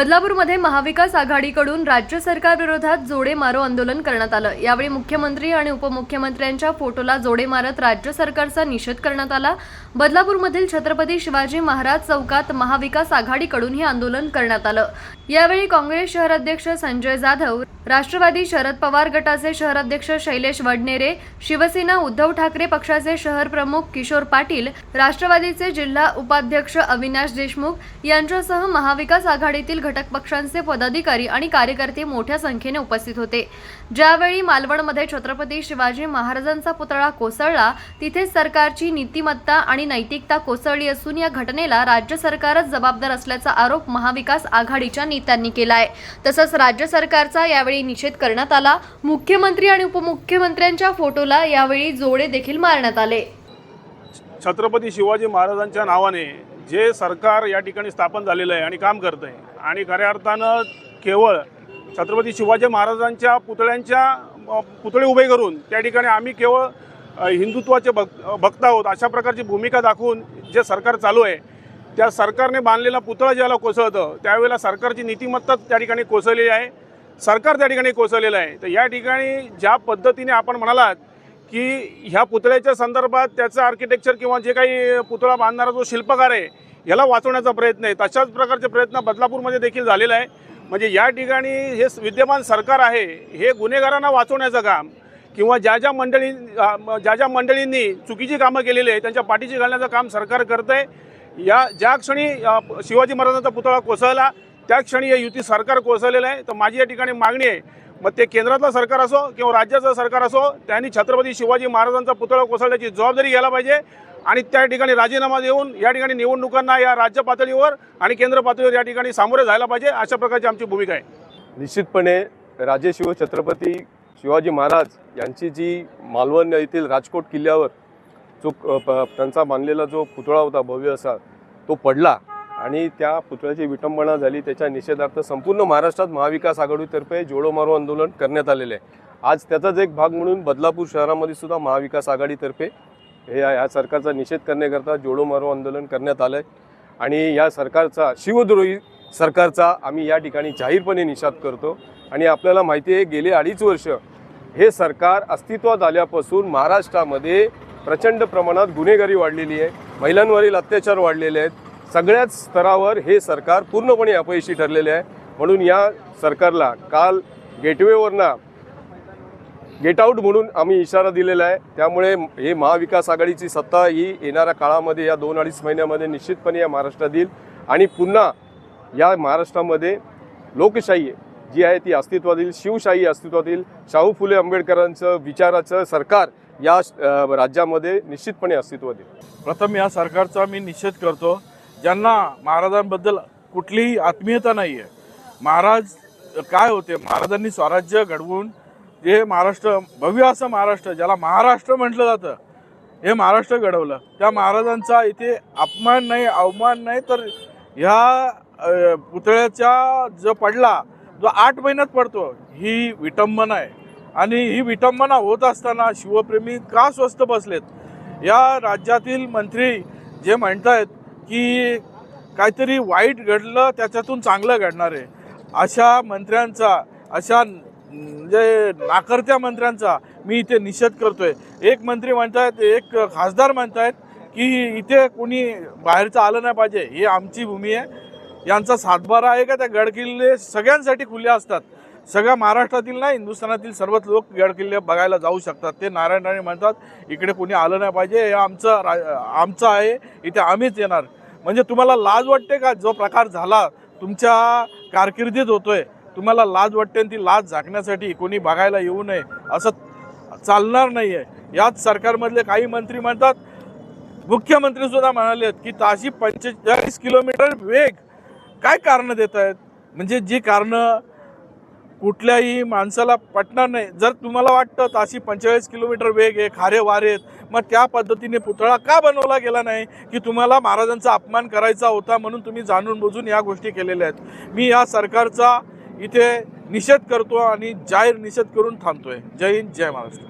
बदलापूरमध्ये महाविकास आघाडीकडून राज्य सरकारविरोधात जोडे मारो आंदोलन करण्यात आलं. यावेळी मुख्यमंत्री आणि उपमुख्यमंत्र्यांच्या फोटोला जोडे मारत राज्य सरकारचा निषेध करण्यात आला. बदलापूरमधील छत्रपती शिवाजी महाराज चौकात महाविकास आघाडीकडून हे आंदोलन करण्यात आलं. यावेळी काँग्रेस शहराध्यक्ष संजय जाधव राष्ट्रवादी शरद पवार गटाचे शहराध्यक्ष शैलेश वडनेरे शिवसेना उद्धव ठाकरे पक्षाचे शहर प्रमुख किशोर पाटील राष्ट्रवादीचे जिल्हा उपाध्यक्ष अविनाश देशमुख यांच्यासह महाविकास आघाडीतील घटक पक्षांचे पदाधिकारी आणि कार्यकर्ते मोठ्या संख्येने उपस्थित होते. ज्यावेळी मालवणमध्ये छत्रपती शिवाजी महाराजांचा पुतळा कोसळला तिथे सरकारची नीतिमत्ता आणि नैतिकता कोसळली असून या घटनेला राज्य सरकारच जबाबदार असल्याचा आरोप महाविकास आघाडीच्या नेत्यांनी केलाय. तसंच राज्य सरकारचा यावेळी निषेध करण्यात आला. मुख्यमंत्री आणि उपमुख्यमंत्र्यांच्या फोटोला यावेळी जोडे देखील मारण्यात आले. छत्रपती शिवाजी महाराजांच्या नावाने जे सरकार या ठिकाणी स्थापन झालेलं आहे आणि काम करतं आहे आणि खऱ्या अर्थानं केवळ छत्रपती शिवाजी महाराजांच्या पुतळ्यांच्या पुतळे उभे करून त्या ठिकाणी आम्ही केवळ हिंदुत्वाचे भक भक्त आहोत अशा प्रकारची भूमिका दाखवून जे सरकार चालू आहे त्या सरकारने बांधलेला पुतळा ज्याला कोसळतं त्यावेळेला सरकारची नीतिमत्ता त्या ठिकाणी कोसळलेली आहे. सरकार त्या ठिकाणी कोसळलेलं आहे. तर या ठिकाणी ज्या पद्धतीने आपण म्हणालात की ह्या पुतळ्याच्या संदर्भात त्याचं आर्किटेक्चर किंवा जे काही पुतळा बांधणारा जो शिल्पकार आहे याला वाचवण्याचा प्रयत्न आहे. तशाच प्रकारचे प्रयत्न बदलापूरमध्ये देखील झालेला आहे. म्हणजे या ठिकाणी हे विद्यमान सरकार आहे हे गुन्हेगारांना वाचवण्याचं काम किंवा ज्या ज्या मंडळी ज्या ज्या मंडळींनी चुकीची कामं केलेली आहे त्यांच्या पाठीशी घालण्याचं काम सरकार करतं आहे या ज्या क्षणी शिवाजी महाराजांचा पुतळा कोसळला त्या क्षणी हे युती सरकार कोसळलेलं आहे. तर माझी या ठिकाणी मागणी आहे मग ते केंद्रातलं सरकार असो किंवा राज्याचं सरकार असो त्यांनी छत्रपती शिवाजी महाराजांचा पुतळा कोसळण्याची जबाबदारी घ्यायला पाहिजे आणि त्या ठिकाणी राजीनामा देऊन या ठिकाणी निवडणुकांना या राज्य पातळीवर आणि केंद्र पातळीवर या ठिकाणी सामोरे जायला पाहिजे अशा प्रकारची आमची भूमिका आहे. निश्चितपणे राजे शिवछत्रपती शिवाजी महाराज यांची जी मालवण येथील राजकोट किल्ल्यावर जो प- त्यांचा बांधलेला जो पुतळा होता भव्य असा तो पडला आणि त्या पुतळ्याची विटंबना झाली. त्याच्या निषेधार्थ संपूर्ण महाराष्ट्रात महाविकास आघाडीतर्फे जोडो मारो आंदोलन करण्यात आलेले आहे. आज त्याचाच एक भाग म्हणून बदलापूर शहरामध्ये सुद्धा महाविकास आघाडीतर्फे हे या या सरकारचा निषेध करण्याकरता जोडो मारो आंदोलन करण्यात आलं आहे आणि या सरकारचा शिवद्रोही सरकारचा आम्ही या ठिकाणी जाहीरपणे निषेध करतो. आणि आपल्याला माहिती आहे गेले अडीच वर्ष हे सरकार अस्तित्वात आल्यापासून महाराष्ट्रामध्ये प्रचंड प्रमाणात गुन्हेगारी वाढलेली आहे. महिलांवरील अत्याचार वाढलेले आहेत. सगळ्याच स्तरावर हे सरकार पूर्णपणे अपयशी ठरलेले आहे. म्हणून या सरकारला काल गेटवेवरनं गेट आऊट म्हणून आम्ही इशारा दिलेला आहे. त्यामुळे हे महाविकास आघाडीची सत्ता ही येणाऱ्या काळामध्ये या दोन अडीच महिन्यामध्ये निश्चितपणे या महाराष्ट्रात येईल. आणि पुन्हा या महाराष्ट्रामध्ये लोकशाही जी आहे ती अस्तित्वात येईल शिवशाही अस्तित्वात येईल शाहू फुले आंबेडकरांचं विचाराचं सरकार या राज्यामध्ये निश्चितपणे अस्तित्वात येईल प्रथम या सरकारचा मी निषेध करतो ज्यांना महाराजांबद्दल कुठलीही आत्मीयता नाही आहे महाराज काय होते? महाराजांनी स्वराज्य घडवून जे महाराष्ट्र भव्य असं महाराष्ट्र ज्याला महाराष्ट्र म्हटलं जातं हे महाराष्ट्र घडवलं. त्या महाराजांचा इथे अपमान नाही अवमान नाही तर ह्या पुतळ्याच्या जो पडला जो आठ महिन्यात पडतो ही विटंबना आहे. आणि ही विटंबना होत असताना शिवप्रेमी का स्वस्त बसलेत? या राज्यातील मंत्री जे म्हणत आहेत की काहीतरी वाईट घडलं त्याच्यातून चांगलं घडणार आहे. अशा मंत्र्यांचा अशा म्हणजे नाकर्त्या मंत्र्यांचा मी इथे निषेध करतोय. एक मंत्री म्हणतायत एक खासदार म्हणतायत की इथे कोणी बाहेरचं आलं नाही पाहिजे ही आमची भूमी आहे. यांचा सातबारा आहे का? त्या गडकिल्ले सगळ्यांसाठी खुले असतात. सगळ्या महाराष्ट्रातील नाही हिंदुस्थानातील सर्वच लोक गडकिल्ले बघायला जाऊ शकतात. ते नारायण राणे म्हणतात इकडे कोणी आलं नाही पाहिजे हे आमचं रा आमचं आहे इथे आम्हीच येणार. म्हणजे तुम्हाला लाज वाटते का? जो प्रकार झाला तुमच्या कारकिर्दीत होतोय तुम्हाला लाज वाटते आणि ती लाज झाकण्यासाठी कोणी बघायला येऊ नये असं चालणार नाही आहे याच सरकारमधले काही मंत्री म्हणतात मुख्यमंत्री सुद्धा म्हणाले की ताशी पंचेचाळीस किलोमीटर वेग काय कारणं देत आहेत? म्हणजे जी कारणं कुठल्याही माणसाला पटणार नाही. जर तुम्हाला वाटतं ताशी पंचेचाळीस किलोमीटर वेग आहे खारे वारे आहेत मग त्या पद्धतीने पुतळा का बनवला गेला नाही की तुम्हाला महाराजांचा अपमान करायचा होता म्हणून तुम्ही जाणून बुजून या गोष्टी केलेल्या आहेत? मी या सरकारचा इथे निषेध करतो आणि जाहीर निषेध करून थांबतोय. जय हिंद जय महाराष्ट्र.